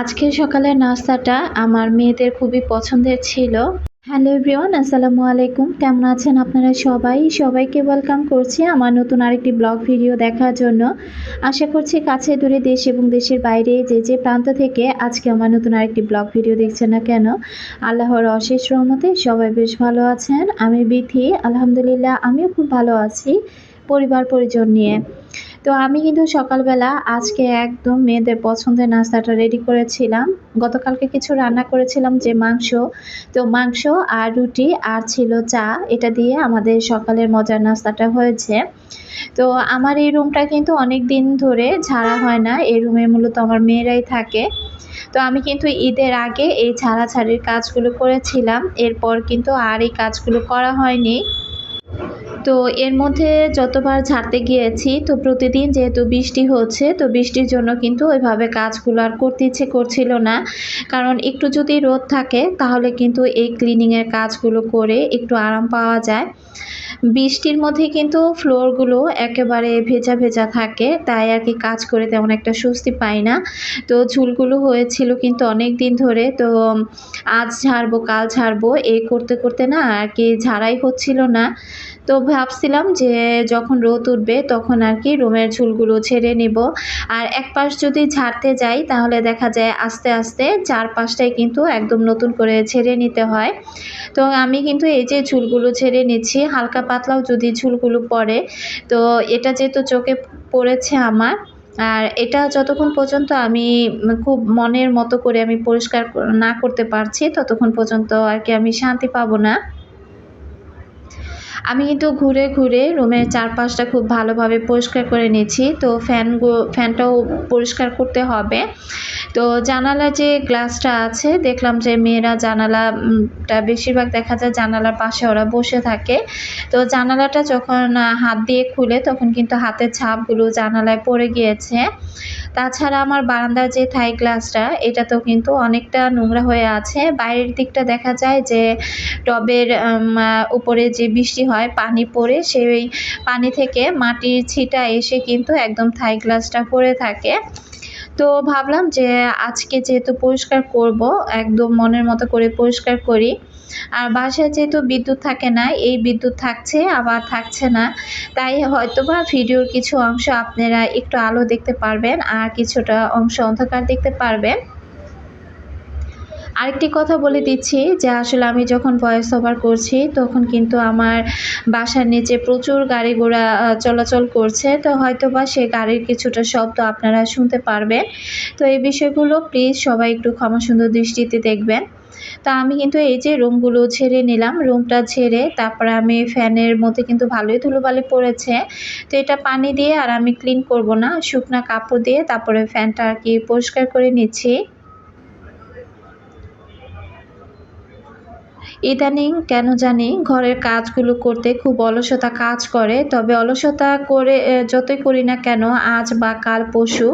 আজকের সকালের নাস্তাটা আমার মেয়েদের খুবই পছন্দের ছিল। হ্যালো এভরিওয়ান আসসালামু আলাইকুম। কেমন আছেন আপনারা সবাই? সবাইকে ওয়েলকাম করছি আমার নতুন আরেকটি ব্লগ ভিডিও দেখার জন্য। আশা করছি কাছে দূরে দেশ এবং দেশের বাইরে যে যে প্রান্ত থেকে আজকে আমার নতুন আরেকটি ব্লগ ভিডিও দেখছেন না কেন, আল্লাহর অশেষ রহমতে সবাই বেশ ভালো আছেন। আমি বিথি, আলহামদুলিল্লাহ, আমিও খুব ভালো আছি। পরিবার পরিজন নিয়ে। তো আমি কিন্তু সকালবেলা আজকে একদম মেয়েদের পছন্দের নাস্তাটা রেডি করেছিলাম। গতকালকে কিছু রান্না করেছিলাম যে মাংস। তো মাংস আর রুটি আর ছিল চা। এটা দিয়ে আমাদের সকালের মজার নাস্তাটা হয়েছে। তো আমার এই রুমটা কিন্তু অনেক দিন ধরে ছাড়া হয় না। এই রুমে মূলত আমার মেয়েরাই থাকে। তো আমি কিন্তু ঈদের আগে এই ছাড়াছাড়ির কাজগুলো করেছিলাম। এরপর কিন্তু আর এই কাজগুলো করা হয়নি। তো এর মধ্যে যতবার ছাড়তে গিয়েছি, তো প্রতিদিন যেহেতু বৃষ্টি হচ্ছে, তো বৃষ্টির জন্য কিন্তু ওইভাবে কাজগুলো আর করতে ইচ্ছে করছিল না। কারণ একটু যদি রোদ থাকে, তাহলে কিন্তু এই ক্লিনিংয়ের কাজগুলো করে একটু আরাম পাওয়া যায়। বৃষ্টির মধ্যে কিন্তু ফ্লোরগুলো একেবারে ভেজা ভেজা থাকে, তাই আর কি কাজ করে তেমন একটা স্বস্তি পাই না। তো ঝুলগুলো হয়েছিল কিন্তু অনেক দিন ধরে, তো আজ ঝাড়বো, কাল ঝাড়বো, এ করতে করতে না আর কি ঝাড়াই হচ্ছিল না। তো ভাবছিলাম যে যখন রোদ উঠবে তখন আর কি রুমের ঝুলগুলো ছেড়ে নিব। আর এক পাশ যদি ঝাড়তে যাই তাহলে দেখা যায় আস্তে আস্তে চার পাশটাই কিন্তু একদম নতুন করে ছেড়ে নিতে হয়। তো আমি কিন্তু এই যে ঝুলগুলো ছেড়ে নিচ্ছি, হালকা পাতলাও যদি ঝুলগুলো পড়ে, তো এটা যেহেতু চোখে পড়েছে আমার, আর এটা যতক্ষণ পর্যন্ত আমি খুব মনের মতো করে আমি পরিষ্কার না করতে পারছি, ততক্ষণ পর্যন্ত আর কি আমি শান্তি পাবো না। আমি কিন্তু ঘুরে ঘুরে রুমের চারপাশটা খুব ভালোভাবে পরিষ্কার করে নিয়েছি। তো ফ্যান ফ্যানটাও পরিষ্কার করতে হবে। তো জানালা যে গ্লাসটা আছে, দেখলাম যে মেয়েরা জানালাটা বেশিরভাগ দেখা যায় জানালার পাশে ওরা বসে থাকে। তো জানালাটা যখন হাত দিয়ে খুলে তখন কিন্তু হাতের ছাপগুলো জানালায় পড়ে গিয়েছে। তাছাড়া আমার বারান্দার যে থাই গ্লাসটা এটাতেও কিন্তু অনেকটা নোংরা হয়ে আছে। বাইরের দিকটা দেখা যায় যে টবের উপরে যে বৃষ্টি হয়, পানি পড়ে, সেই পানি থেকে মাটির ছিটা এসে কিন্তু একদম থাই গ্লাসটা পড়ে থাকে। তো ভাবলাম যে আজকে যেহেতু পরিষ্কার করব, একদম মনের মতো করে পরিষ্কার করি আর বাসায় যেহেতু বিদ্যুৎ থাকে না, এই বিদ্যুৎ থাকছে, আবার থাকছে না। তাই হয়তোবা ভিডিওর কিছু অংশ আপনারা একটু আলো দেখতে পারবেন আর কিছুটা অংশ অন্ধকার দেখতে পারবেন। আরেকটি কথা বলে দিচ্ছি যে আসলে আমি যখন ভয়েস ওভার করছি, তখন কিন্তু আমার বাসার নিচে প্রচুর গাড়ি ঘোড়া চলাচল করছে। তো হয়তো বা সে গাড়ির কিছুটা শব্দ আপনারা শুনতে পারবেন। তো এই বিষয়গুলো প্লিজ সবাই একটু ক্ষমা সুন্দর দৃষ্টিতে দেখবেন। তা আমি কিন্তু এই যে রুমগুলো ছেড়ে নিলাম, রুমটা ছেড়ে তারপরে আমি ফ্যানের মধ্যে কিন্তু ভালোই ধুলোবালি পড়েছে। তো এটা পানি দিয়ে আর আমি ক্লিন করব না, শুকনা কাপড় দিয়ে তারপরে ফ্যানটা আর কি পরিষ্কার করে নিচ্ছি। ইদানিং কেন জানি ঘরের কাজগুলো করতে খুব অলসতা কাজ করে, তবে অলসতা করে যতই করি না কেন, আজ বা কাল পশু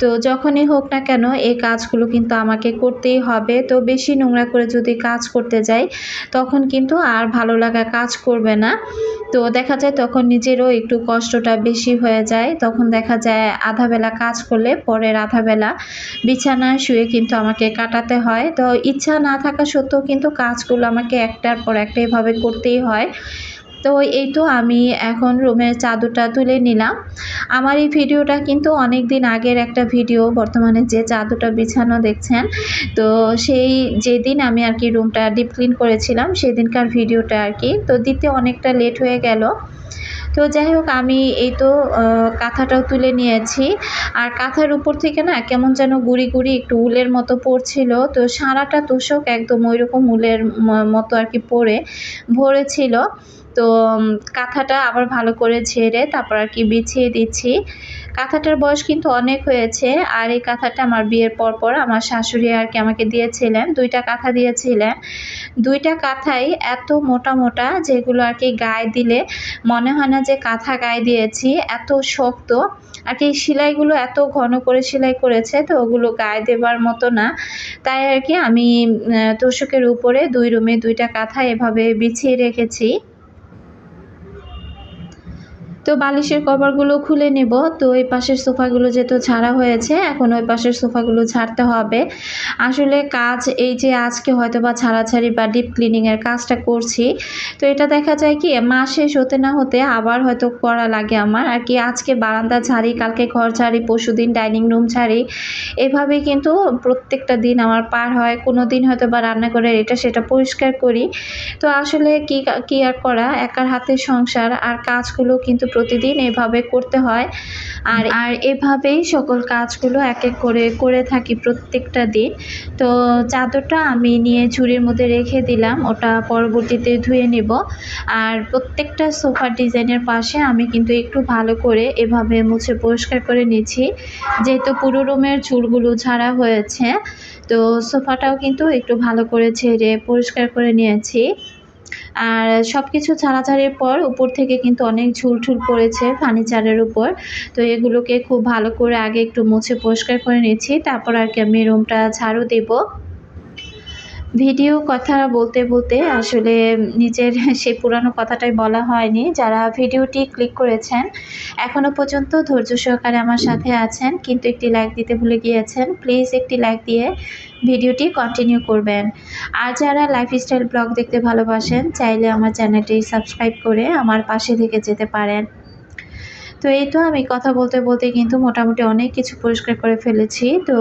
তো যখনই হোক না কেন এই কাজগুলো কিন্তু আমাকে করতেই হবে। তো বেশি নোংরা করে যদি কাজ করতে যাই, তখন কিন্তু আর ভালো লাগা কাজ করবে না। তো দেখা যায় তখন নিজেরও একটু কষ্টটা বেশি হয়ে যায়। তখন দেখা যায় আধা বেলা কাজ করলে পরের আধা বেলা বিছানায় শুয়ে কিন্তু আমাকে কাটাতে হয়। তো ইচ্ছা না থাকা সত্ত্বেও কিন্তু কাজগুলো আমাকে একটার পর একটা এভাবে করতেই হয়। তো এই তো আমি এখন রুমের চাদরটা তুলে নিলাম। আমার এই ভিডিওটা কিন্তু অনেক দিন আগের একটা ভিডিও, বর্তমানে যে চাদরটা বিছানো দেখছেন, তো সেই যেদিন আমি আর কি রুমটা ডিপ ক্লিন করেছিলাম, সেদিনকার ভিডিওটা আর কি। তো দিতে অনেকটা লেট হয়ে গেল। তো যাই হোক, আমি এই তো কাঁথাটাও তুলে নিয়েছি। আর কাঁথার উপর থেকে না কেমন যেন গুড়ি গুড়ি একটু উলের মতো পড়ছিল। তো সারাটা তোষক একদম ওই রকম উলের মতো আর কি পরে ভরেছিল। তো কাঁথাটা আবার ভালো করে ঝেড়ে তারপর আর কি বিছিয়ে দিচ্ছি। কাঁথাটার বয়স কিন্তু অনেক হয়েছে, আর এই কাঁথাটা আমার বিয়ের পর পর আমার শাশুড়ি আর কি আমাকে দিয়েছিলেন, দুইটা কাঁথা দিয়েছিলেন। দুইটা কাঁথাই এত মোটা মোটা যেগুলো আর কি গায়ে দিলে মনে হয় না যে কাঁথা গায়ে দিয়েছি, এত শক্ত। আর কি সেলাইগুলো এত ঘন করে সেলাই করেছে তো ওগুলো গায়ে দেবার মতো না। তাই আর কি আমি তোষকের উপরে দুই রুমে দুইটা কাঁথা এভাবে বিছিয়ে রেখেছি। তো বালিশের কভারগুলো খুলে নেব। তো এই পাশের সোফাগুলো যেহেতু ছাড়া হয়েছে, এখন ওই পাশের সোফাগুলো ছাড়তে হবে। আসলে কাজ এই যে আজকে হয়তো বা ছাড়াছাড়ি বা ডিপ ক্লিনিংয়ের কাজটা করছি, তো এটা দেখা যায় কি, মাস শেষ হতে না হতে আবার হয়তো করা লাগে আমার। আর কি আজকে বারান্দা ছাড়ি কালকে ঘর ছাড়ি পরশু দিন ডাইনিং রুম ছাড়ি এভাবে কিন্তু প্রত্যেকটা দিন আমার পার হয়। কোনো দিন হয়তো বা রান্না করে এটা সেটা পরিষ্কার করি। তো আসলে কি কি আর করা? একার হাতে সংসার আর কাজগুলো কিন্তু প্রতিদিন এভাবে করতে হয়। আর আর এভাবেই সকল কাজগুলো এক এক করে করে থাকি প্রত্যেকটা দিন। তো চাদরটা আমি নিয়ে ঝুড়ির মধ্যে রেখে দিলাম ওটা পরবর্তীতে ধুয়ে নেব। আর প্রত্যেকটা সোফার ডিজাইনের পাশে আমি কিন্তু একটু ভালো করে এভাবে মুছে পরিষ্কার করে নিচ্ছি। যেহেতু পুরো রুমের চুলগুলো ঝাড়া হয়েছে তো সোফাটাও কিন্তু একটু ভালো করে ছেড়ে পরিষ্কার করে নিয়েছি। আর সব কিছু ছাড়াছাড়ির পর উপর থেকে কিন্তু অনেক ঝুল ঝুল পড়েছে ফার্নিচারের উপর। তো এগুলোকে খুব ভালো করে আগে একটু মুছে পরিষ্কার করে নিচ্ছি, তারপর আর কি আমি রুমটা ঝাড়ু দেবো। ভিডিও কথা বলতে বলতে আসলে নিজের সেই পুরানো কথাটাই বলা হয়নি। যারা ভিডিওটি ক্লিক করেছেন এখনও পর্যন্ত ধৈর্য সহকারে আমার সাথে আছেন, কিন্তু একটি লাইক দিতে ভুলে গিয়েছেন প্লিজ একটি লাইক দিয়ে ভিডিওটি কন্টিনিউ করবেন। আর যারা লাইফস্টাইল ব্লগ দেখতে ভালোবাসেন, চাইলে আমার চ্যানেলটি সাবস্ক্রাইব করে আমার পাশে থেকে যেতে পারেন। তো এই তো আমি কথা বলতে বলতে কিন্তু মোটামুটি অনেক কিছু পরিষ্কার করে ফেলেছি। তো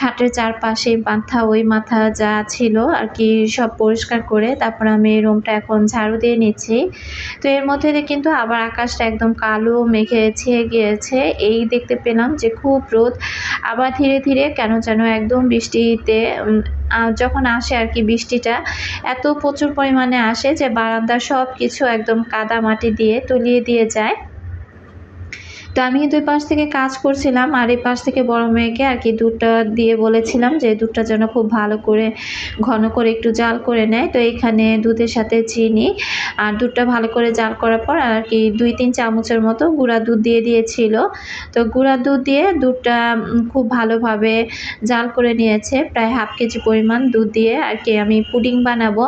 খাটের চারপাশে মাথা ওই মাথা যা ছিল আর কি সব পরিষ্কার করে তারপর আমি রুমটা এখন ঝাড়ু দিয়ে নিচ্ছি। তো এর মধ্যে কিন্তু আবার আকাশটা একদম কালো, মেঘে ছেয়ে গিয়েছে। এই দেখতে পেলাম যে খুব রোদ, আবার ধীরে ধীরে কেন যেন একদম বৃষ্টিতে যখন আসে আর কি বৃষ্টিটা, এত প্রচুর পরিমাণে আসে যে বারান্দার সব কিছু একদম কাদা মাটি দিয়ে তলিয়ে দিয়ে যায়। তো আমি দুই পাশ থেকে কাজ করছিলাম আর এই পাশ থেকে বড় মেয়েকে আর কি দুধটা দিয়ে বলেছিলাম যে দুধটা যেন খুব ভালো করে, ঘন করে একটু জাল করে নেয়। তো এখানে দুধের সাথে চিনি আর দুধটা ভালো করে জাল করার পর আর কি দুই তিন চামচের মতো গুঁড়া দুধ দিয়ে দিয়েছিল। তো গুঁড়া দুধ দিয়ে দুধটা খুব ভালোভাবে জাল করে নিয়েছে, প্রায় হাফ কেজি পরিমাণ দুধ দিয়ে আর কি আমি পুডিং বানাবো।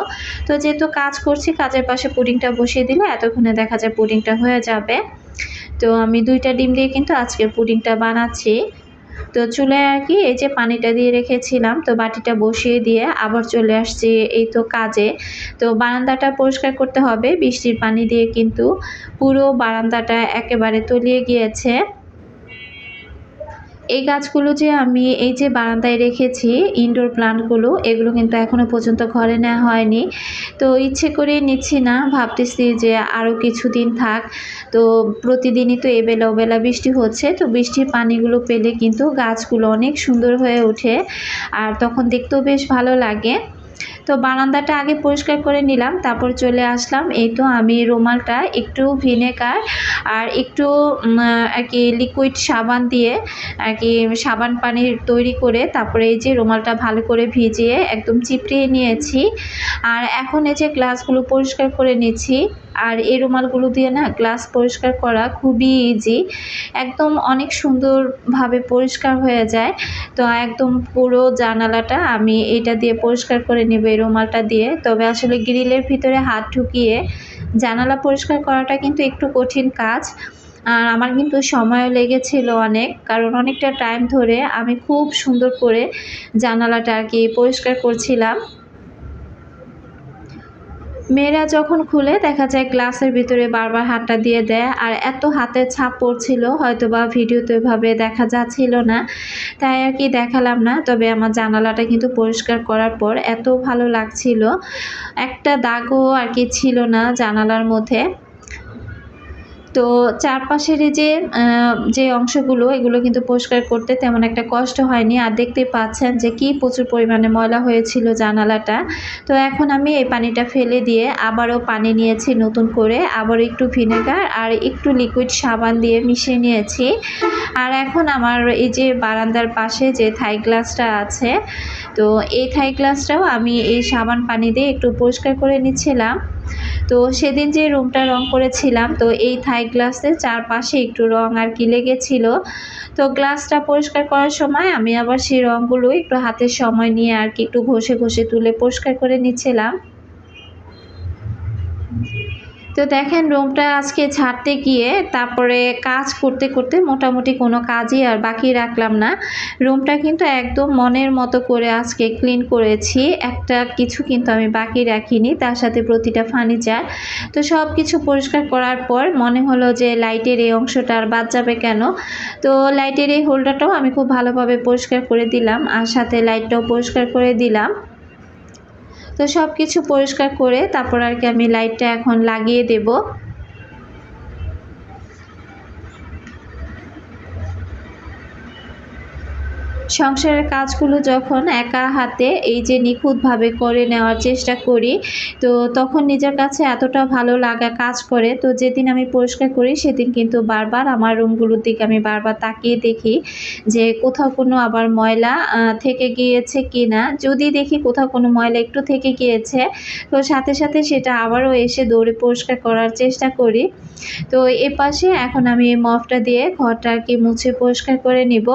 তো যেহেতু কাজ করছি, কাজের পাশে পুডিংটা বসিয়ে দিলে এতক্ষণে দেখা যায় পুডিংটা হয়ে যাবে। তো আমি দুইটা ডিম দিয়ে কিন্তু আজকের পুডিংটা বানাচ্ছি। তো চুলে আর কি এই যে পানিটা দিয়ে রেখেছিলাম, তো বাটিটা বসিয়ে দিয়ে আবার চলে আসছি এই তো কাজে। তো বারান্দাটা পরিষ্কার করতে হবে, বৃষ্টির পানি দিয়ে কিন্তু পুরো বারান্দাটা একেবারে তলিয়ে গিয়েছে। এই গাছগুলো যে আমি এই যে বারান্দায় রেখেছি ইনডোর প্লান্টগুলো এগুলো কিন্তু এখনও পর্যন্ত ঘরে নেওয়া হয়নি। তো ইচ্ছে করে নিচ্ছি না, ভাবতেছি যে আরও কিছুদিন থাক। তো প্রতিদিনই তো এবেলা ওবেলা বৃষ্টি হচ্ছে, তো বৃষ্টির পানিগুলো পেলে কিন্তু গাছগুলো অনেক সুন্দর হয়ে ওঠে। আর তখন দেখতেও বেশ ভালো লাগে। তো বারান্দাটা আগে পরিষ্কার করে নিলাম, তারপর চলে আসলাম। এই তো আমি রুমালটা একটু ভিনেগার আর একটু আর কি লিকুইড সাবান দিয়ে, আর কি সাবান পানি তৈরি করে তারপরে এই যে রুমালটা ভালো করে ভিজিয়ে একদম চিপড়িয়ে নিয়েছি। আর এখন এই যে গ্লাসগুলো পরিষ্কার করে নিচ্ছি। আর এই রুমালগুলো দিয়ে না গ্লাস পরিষ্কার করা খুবই ইজি একদম অনেক সুন্দরভাবে পরিষ্কার হয়ে যায়। তো একদম পুরো জানালাটা আমি এটা দিয়ে পরিষ্কার করে নেব এই রুমালটা দিয়ে। তবে আসলে গ্রিলের ভিতরে হাত ঢুকিয়ে জানালা পরিষ্কার করাটা কিন্তু একটু কঠিন কাজ। আর আমার কিন্তু সময়ও লেগেছিল অনেক, কারণ অনেকটা টাইম ধরে আমি খুব সুন্দর করে জানালাটা আর কি পরিষ্কার করছিলাম। মেয়েরা যখন খুলে, দেখা যায় গ্লাসের ভিতরে বারবার হাতটা দিয়ে দেয় আর এত হাতে ছাপ পড়ছিল হয়তো বা ভিডিওতে এভাবে দেখা যাচ্ছিল না। তাই আর কি দেখালাম না, তবে আমার জানালাটা কিন্তু পরিষ্কার করার পর এত ভালো লাগছিল। একটা দাগও আর কি ছিল না জানালার মধ্যে। তো চারপাশের যে যে অংশগুলো, এগুলো কিন্তু পরিষ্কার করতে তেমন একটা কষ্ট হয়নি। আর দেখতে পাচ্ছেন যে কি প্রচুর পরিমাণে ময়লা হয়েছিল জানালাটা। তো এখন আমি এই পানিটা ফেলে দিয়ে আবারও পানি নিয়েছি নতুন করে। আবার একটু ভিনেগার আর একটু লিকুইড সাবান দিয়ে মিশিয়ে নিয়েছি। আর এখন আমার এই যে বারান্দার পাশে যে থাই গ্লাসটা আছে তো এই থাই গ্লাসটাও আমি এই সাবান পানি দিয়ে একটু পরিষ্কার করে নিচ্ছিলাম। তো সেদিন যে রুমটা রং করেছিলাম, তো এই থাই গ্লাসে চারপাশে একটু রং আর কি লেগেছিল। তো গ্লাসটা পরিষ্কার করার সময় আমি আবার সেই রঙগুলো একটু হাতের সময় নিয়ে আর কি একটু ঘষে ঘষে তুলে পরিষ্কার করে নিচ্ছিলাম। তো দেখেন রুমটা আজকে ছাড়তে গিয়ে তারপরে কাজ করতে করতে মোটামুটি কোনো কাজই আর বাকি রাখলাম না। রুমটা কিন্তু একদম মনের মতো করে আজকে ক্লিন করেছি। একটা কিছু কিন্তু আমি বাকি রাখিনি, তার সাথে প্রতিটা ফার্নিচার। তো সব কিছু পরিষ্কার করার পর মনে হলো যে লাইটের এই অংশটা আর বাদ যাবে কেন? তো লাইটের এই হোল্ডারটাও আমি খুব ভালোভাবে পরিষ্কার করে দিলাম আর সাথে লাইটটাও পরিষ্কার করে দিলাম। তো সব কিছু পরিষ্কার করে তারপর আর কি আমি লাইটটা এখন লাগিয়ে দেব। সংসারের কাজগুলো যখন একা হাতে এই যে নিখুঁতভাবে করে নেওয়ার চেষ্টা করি, তো তখন নিজের কাছে এতটা ভালো লাগা কাজ করে। তো যেদিন আমি পরিষ্কার করি, সেদিন কিন্তু বারবার আমার রুমগুলোর দিকে আমি বারবার তাকিয়ে দেখি যে কোথাও কোনো আবার ময়লা থেকে গিয়েছে কি না যদি দেখি কোথাও কোনো ময়লা একটু থেকে গিয়েছে, তো সাথে সাথে সেটা আবারও এসে দৌড়ে পরিষ্কার করার চেষ্টা করি। তো এ পাশে এখন আমি মফটা দিয়ে ঘরটা আর কি মুছে পরিষ্কার করে নিব।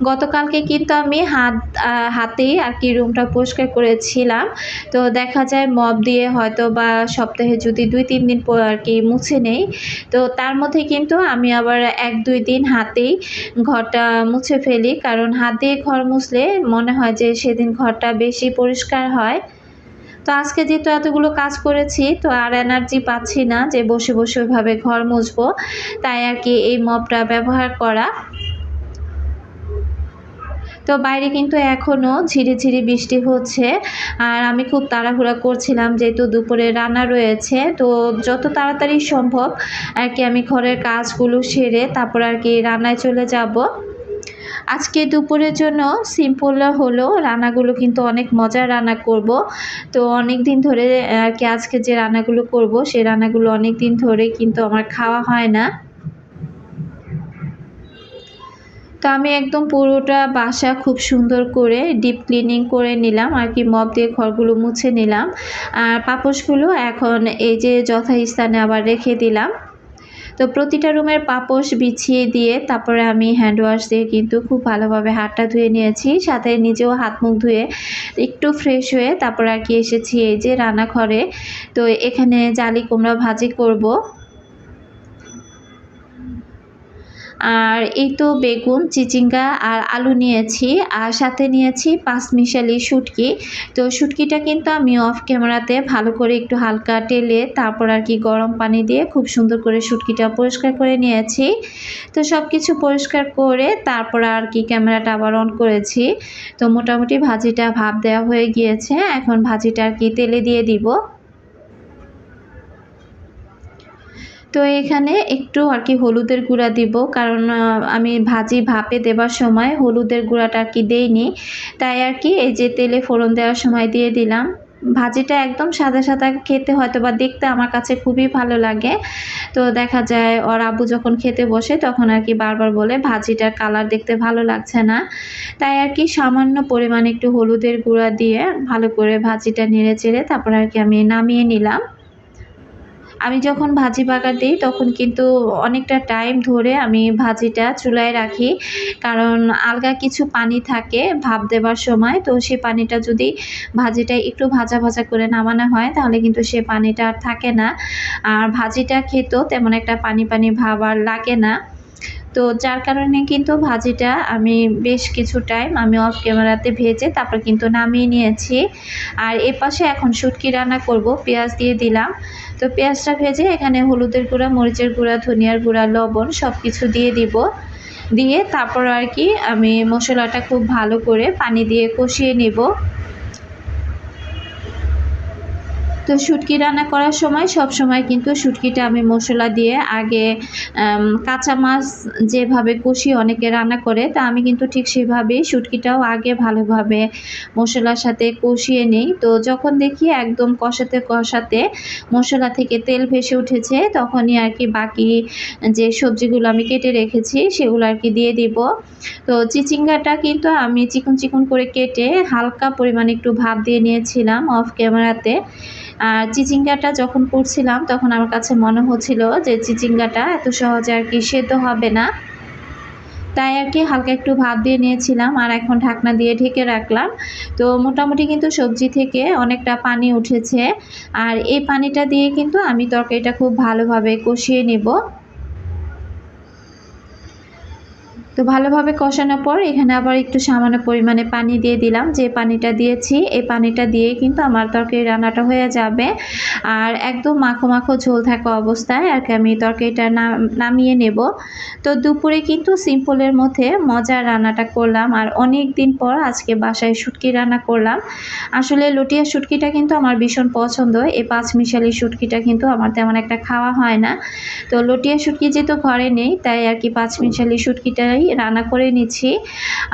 গতকালকে কিন্তু আমি হাত হাতেই আর কি রুমটা পরিষ্কার করেছিলাম। তো দেখা যায় মব দিয়ে হয়তো বা সপ্তাহে যদি দুই তিন দিন পর আর কি মুছে নেই। তো তার মধ্যে কিন্তু আমি আবার এক দুই দিন হাতেই ঘরটা মুছে ফেলি। কারণ হাত দিয়ে ঘর মুছলে মনে হয় যে সেদিন ঘরটা বেশি পরিষ্কার হয়। তো আজকে যেহেতু এতগুলো কাজ করেছি, তো আর এনার্জি পাচ্ছি না যে বসে বসে ওইভাবে ঘর মুছবো। তাই আর কি এই মপটা ব্যবহার করা। তো বাইরে কিন্তু এখনও ঝিরিঝিরি বৃষ্টি হচ্ছে। আর আমি খুব তাড়াহুড়া করছিলাম যেহেতু দুপুরে রান্না রয়েছে। তো যত তাড়াতাড়ি সম্ভব আর কি আমি ঘরের কাজগুলো সেরে তারপর আর কি রান্নায় চলে যাব। আজকে দুপুরের জন্য সিম্পল হলো, রান্নাগুলো কিন্তু অনেক মজার রান্না করব। তো অনেক দিন ধরে আর কি আজকে যে রান্নাগুলো করব সেই রান্নাগুলো অনেক দিন ধরে কিন্তু আমার খাওয়া হয় না। তো আমি একদম পুরোটা বাসা খুব সুন্দর করে ডিপ ক্লিনিং করে নিলাম, আর কি মপ দিয়ে ঘরগুলো মুছে নিলাম। আর পাপোশগুলো এখন এই যে যথাস্থানে আবার রেখে দিলাম। তো প্রতিটা রুমের পাপোশ বিছিয়ে দিয়ে তারপরে আমি হ্যান্ড ওয়াশ দিয়ে কিন্তু খুব ভালোভাবে হাতটা ধুয়ে নিয়েছি, সাথে নিজেও হাত মুখ ধুয়ে একটু ফ্রেশ হয়ে তারপর আর কি এসেছি এই যে রান্নাঘরে। তো এখানে জালি কুমড়া ভাজি করব। আর এই তো বেগুন, চিচিঙ্গা আর আলু নিয়েছি। আর সাথে নিয়েছি পাঁচমিশালি শুটকি। তো শুটকিটা কিন্তু আমি অফ ক্যামেরাতে ভালো করে একটু হালকা টেলে তারপর আর কি গরম পানি দিয়ে খুব সুন্দর করে শুটকিটা পরিষ্কার করে নিয়েছি। তো সব কিছু পরিষ্কার করে তারপর আর কি ক্যামেরাটা আবার অন করেছি। তো মোটামুটি ভাজিটা ভাপ দেওয়া হয়ে গিয়েছে। এখন ভাজিটা আর কি তেলে দিয়ে দিব। তো এখানে একটু আর কি হলুদের গুঁড়া দিব, কারণ আমি ভাজি ভাপে দেবার সময় হলুদের গুঁড়াটা আর কি দেইনি। তাই আর কি এই যে তেলে ফোড়ন দেওয়ার সময় দিয়ে দিলাম। ভাজিটা একদম সাদা সাদা খেতে হয়তো বা দেখতে আমার কাছে খুবই ভালো লাগে। তো দেখা যায় ওর আবু যখন খেতে বসে তখন আর কি বারবার বলে, ভাজিটার কালার দেখতে ভালো লাগছে না। তাই আর কি সামান্য পরিমাণে একটু হলুদের গুঁড়া দিয়ে ভালো করে ভাজিটা নেড়ে চেড়ে তারপর আর কি আমি নামিয়ে নিলাম। আমি যখন ভাজি বাগার দিই, তখন কিন্তু অনেকটা টাইম ধরে আমি ভাজিটা চুলায় রাখি। কারণ আলগা কিছু পানি থাকে ভাপ দেবার সময়, তো সে পানিটা যদি ভাজিটা একটু ভাজা ভাজা করে নামানো হয়, তাহলে কিন্তু সে পানিটা আর থাকে না। আর ভাজিটা খেতেও তেমন একটা পানি পানি ভাব আর লাগে না। তো যার কারণে কিন্তু ভাজিটা আমি বেশ কিছু টাইম আমি অফ ক্যামেরাতে ভেজে তারপর কিন্তু নামিয়ে নিয়েছি। আর এ পাশে এখন শুটকি রান্না করব, পেঁয়াজ দিয়ে দিলাম। তো পেঁয়াজটা ভেজে এখানে হলুদের গুঁড়া, মরিচের গুঁড়া, ধনিয়ার গুঁড়া, লবণ সব কিছু দিয়ে দিব। দিয়ে তারপর আর কি আমি মশলাটা খুব ভালো করে পানি দিয়ে কষিয়ে নেব। তো শুটকি রান্না করার সময় সব সময় কিন্তু শুটকিটা আমি মশলা দিয়ে আগে কাঁচা মাছ যেভাবে কষি অনেকে রান্না করে, তা আমি কিন্তু ঠিক সেভাবেই শুটকিটাও আগে ভালোভাবে মশলার সাথে কষিয়ে নিই। তো যখন দেখি একদম কষাতে কষাতে মশলা থেকে তেল ভেসে উঠেছে, তখনই আর কি বাকি যে সবজিগুলো আমি কেটে রেখেছি, সেগুলো আর কি দিয়ে দিব। তো চিচিঙ্গাটা কিন্তু আমি চিকন চিকন করে কেটে হালকা পরিমাণে একটু ভাপ দিয়ে নিয়েছিলাম অফ ক্যামেরাতে। আর চিচিঙ্গাটা যখন করছিলাম, তখন আমার কাছে মনে হচ্ছিল যে চিচিঙ্গাটা এত সহজে আর কি সেদ্ধ হবে না। তাই আর কি হালকা একটু ভাত দিয়ে নিয়েছিলাম আর এখন ঢাকনা দিয়ে ঢেকে রাখলাম। তো মোটামুটি কিন্তু সবজি থেকে অনেকটা পানি উঠেছে। আর এই পানিটা দিয়ে কিন্তু আমি তরকারিটা খুব ভালোভাবে কষিয়ে নেব। তো ভালোভাবে কষানোর পর এখানে আবার একটু সামান্য পরিমাণে পানি দিয়ে দিলাম। যে পানিটা দিয়েছি, এই পানিটা দিয়ে কিন্তু আমার তরকারি রান্নাটা হয়ে যাবে। আর একদম মাখো মাখো ঝোল থাকা অবস্থায় আর কি আমি তরকারিটা নামিয়ে নেব। তো দুপুরে কিন্তু সিম্পলের মধ্যে মজার রান্নাটা করলাম আর অনেক দিন পর আজকে বাসায় শুটকি রান্না করলাম। আসলে লটিয়া শুটকিটা কিন্তু আমার ভীষণ পছন্দ এই পাঁচ মিশালি শুটকিটা কিন্তু আমার তেমন একটা খাওয়া হয় না। তো লটিয়া শুটকি যেহেতু ঘরে নেই, তাই আর কি পাঁচ মিশালি শুটকিটাই রান্না করে নিচ্ছি।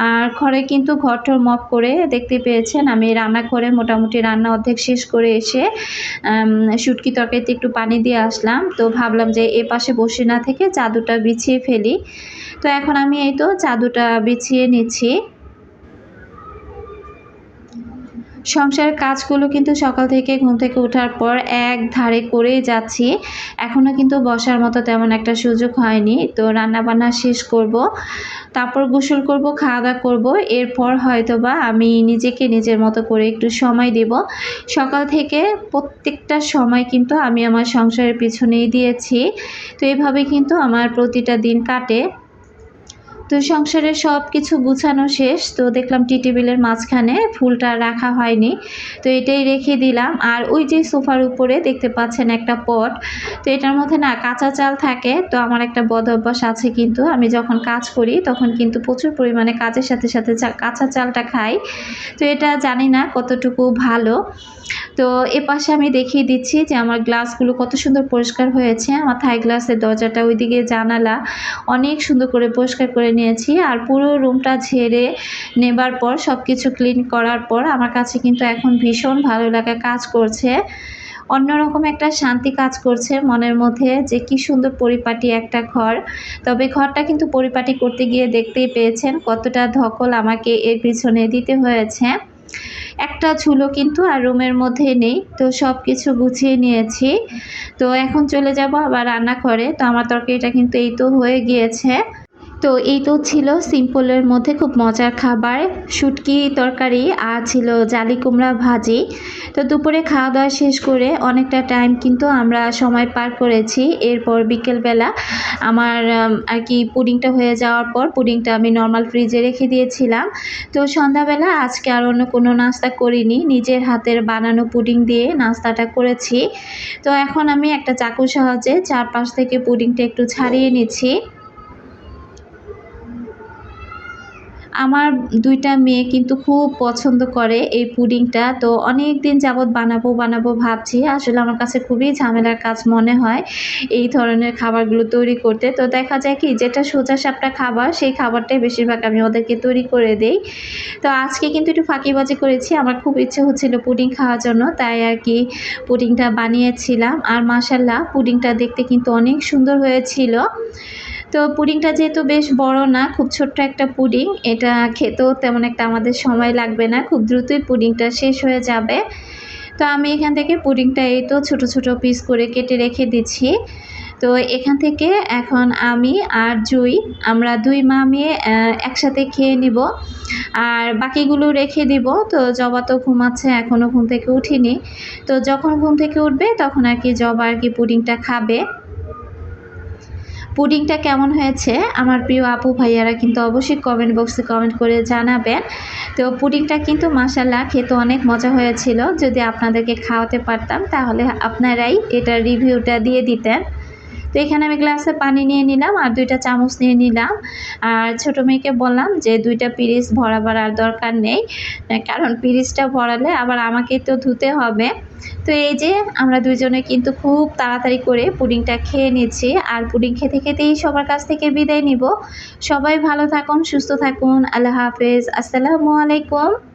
আর ঘরে কিন্তু ঘরটর মপ করে দেখতে পেয়েছেন, আমি রান্না করে মোটামুটি রান্না অর্ধেক শেষ করে এসে শুটকি তরকারিতে একটু পানি দিয়ে আসলাম। তো ভাবলাম যে এ পাশে বসে না থেকে চাদুটা বিছিয়ে ফেলি। তো এখন আমি এই তো চাদুটা বিছিয়ে নিচ্ছি। সংসারের কাজগুলো কিন্তু সকাল থেকে ঘুম থেকে ওঠার পর এক ধারে করে যাচ্ছি। এখনও কিন্তু বসার মতো তেমন একটা সুযোগ হয়নি। তো রান্না বান্না শেষ করব, তারপর গোসল করব খাওয়া দাওয়া করব। এরপর হয়তো বা আমি নিজেকে নিজের মতো করে একটু সময় দেব। সকাল থেকে প্রত্যেকটা সময় কিন্তু আমি আমার সংসারের পিছনেই দিয়েছি। তো এভাবে কিন্তু আমার প্রতিটা দিন কাটে। তো সংসারে সব কিছু গুছানো শেষ, তো দেখলাম টি টেবিলের মাঝখানে ফুলটা রাখা হয়নি, তো এটাই রেখে দিলাম। আর ওই যে সোফার উপরে দেখতে পাচ্ছেন একটা পট, তো এটার মধ্যে না কাঁচা চাল থাকে, তো আমার একটা বদ অভ্যাস আছে কিন্তু, আমি যখন কাজ করি তখন কিন্তু প্রচুর পরিমাণে কাজের সাথে সাথে কাঁচা চালটা খাই, তো এটা জানি না কতটুকু ভালো। তো এ পাশে আমি দেখিয়ে দিচ্ছি যে আমার গ্লাসগুলো কত সুন্দর পরিষ্কার হয়েছে, আমার থাই গ্লাসের দরজাটা ওইদিকে জানালা, অনেক সুন্দর করে পরিষ্কার করে নিয়েছি আর পুরো রুমটা ঝেড়ে নেবার পর সব কিছু ক্লিন করার পর আমার কাছে কিন্তু এখন ভীষণ ভালো লাগা কাজ করছে। অন্যরকম একটা শান্তি কাজ করছে মনের মধ্যে যে কি সুন্দর পরিপাটি একটা ঘর। তবে ঘরটা কিন্তু পরিপাটি করতে গিয়ে দেখতেই পেয়েছেন কতটা ধকল আমাকে এর পিছনে দিতে হয়েছে। একটা ঝুলো কিন্তু আর রুমের মধ্যে নেই, তো সব কিছু গুছিয়ে নিয়েছি। তো এখন চলে যাব আবার রান্না করে তো আমার তরকারিটা কিন্তু এই তো হয়ে গিয়েছে। তো এই তো ছিল সিম্পলের মধ্যে খুব মজার খাবার। শুটকি, তরকারি আর ছিল জালি কুমড়া ভাজি। তো দুপুরে খাওয়া দাওয়া শেষ করে অনেকটা টাইম কিন্তু আমরা সময় পার করেছি। এরপর বিকেলবেলা আমার আর কি পুডিংটা হয়ে যাওয়ার পর পুডিংটা আমি নর্মাল ফ্রিজে রেখে দিয়েছিলাম। তো সন্ধ্যাবেলা আজকে আর অন্য কোনো নাস্তা করিনি। নিজের হাতের বানানো পুডিং দিয়ে নাস্তাটা করেছি। তো এখন আমি একটা চাকুর সাহায্যে চারপাশ থেকে পুডিংটা একটু ছাড়িয়ে নিচ্ছি। আমার দুইটা মেয়ে কিন্তু খুব পছন্দ করে এই পুডিংটা। তো অনেক দিন যাবৎ বানাবো বানাবো ভাবছি। আসলে আমার কাছে খুবই ঝামেলার কাজ মনে হয় এই ধরনের খাবারগুলো তৈরি করতে। তো দেখা যায় কি, যেটা সোজা সাপটা খাবার, সেই খাবারটাই বেশিরভাগ আমি ওদেরকে তৈরি করে দেই। তো আজকে কিন্তু একটু ফাঁকিবাজি করেছি। আমার খুব ইচ্ছে হচ্ছিল পুডিং খাওয়ার জন্য, তাই আর কি পুডিংটা বানিয়েছিলাম। আর মাসাল্লাহ পুডিংটা দেখতে কিন্তু অনেক সুন্দর হয়েছিল। তো পুডিংটা যেহেতু বেশ বড় না, খুব ছোট্ট একটা পুডিং, এটা খেতেও তেমন একটা আমাদের সময় লাগবে না, খুব দ্রুতই পুডিংটা শেষ হয়ে যাবে। তো আমি এখান থেকে পুডিংটা এই তো ছোটো ছোটো পিস করে কেটে রেখে দিচ্ছি। তো এখান থেকে এখন আমি আর জুই, আমরা দুই মা মেয়ে একসাথে খেয়ে নিব। আর বাকিগুলো রেখে দিব, তো জবা তো ঘুমাচ্ছে এখনও ঘুম থেকে উঠিনি। তো যখন ঘুম থেকে উঠবে, তখন আর কি জবা আর কি পুডিংটা খাবে। পুডিংটা কেমন হয়েছে? আমার প্রিয় আপু ভাইয়ারা কিন্তু অবশ্যই কমেন্ট বক্সে কমেন্ট করে জানাবেন। তো পুডিংটা কিন্তু মাসাল্লাহ খেতে অনেক মজা হয়েছিল। যদি আপনাদেরকে খাওয়াতে পারতাম, তাহলে আপনারাই এটার রিভিউটা দিয়ে দিতেন। তো এখানে আমি গ্লাসে পানি নিয়ে নিলাম আর দুইটা চামচ নিয়ে নিলাম। আর ছোটো মেয়েকে বললাম যে, দুইটা পিরিচ ভরাবার আর দরকার নেই, কারণ পিরিচটা ভরালে আবার আমাকে তো ধুতে হবে। তো এই যে, আমরা দুজনে কিন্তু খুব তাড়াতাড়ি করে পুডিংটা খেয়ে নিচ্ছি আর পুডিং খেতে খেতেই সবার কাছ থেকে বিদায় নিব। সবাই ভালো থাকুন, সুস্থ থাকুন। আল্লাহ হাফেজ। আসসালামু আলাইকুম।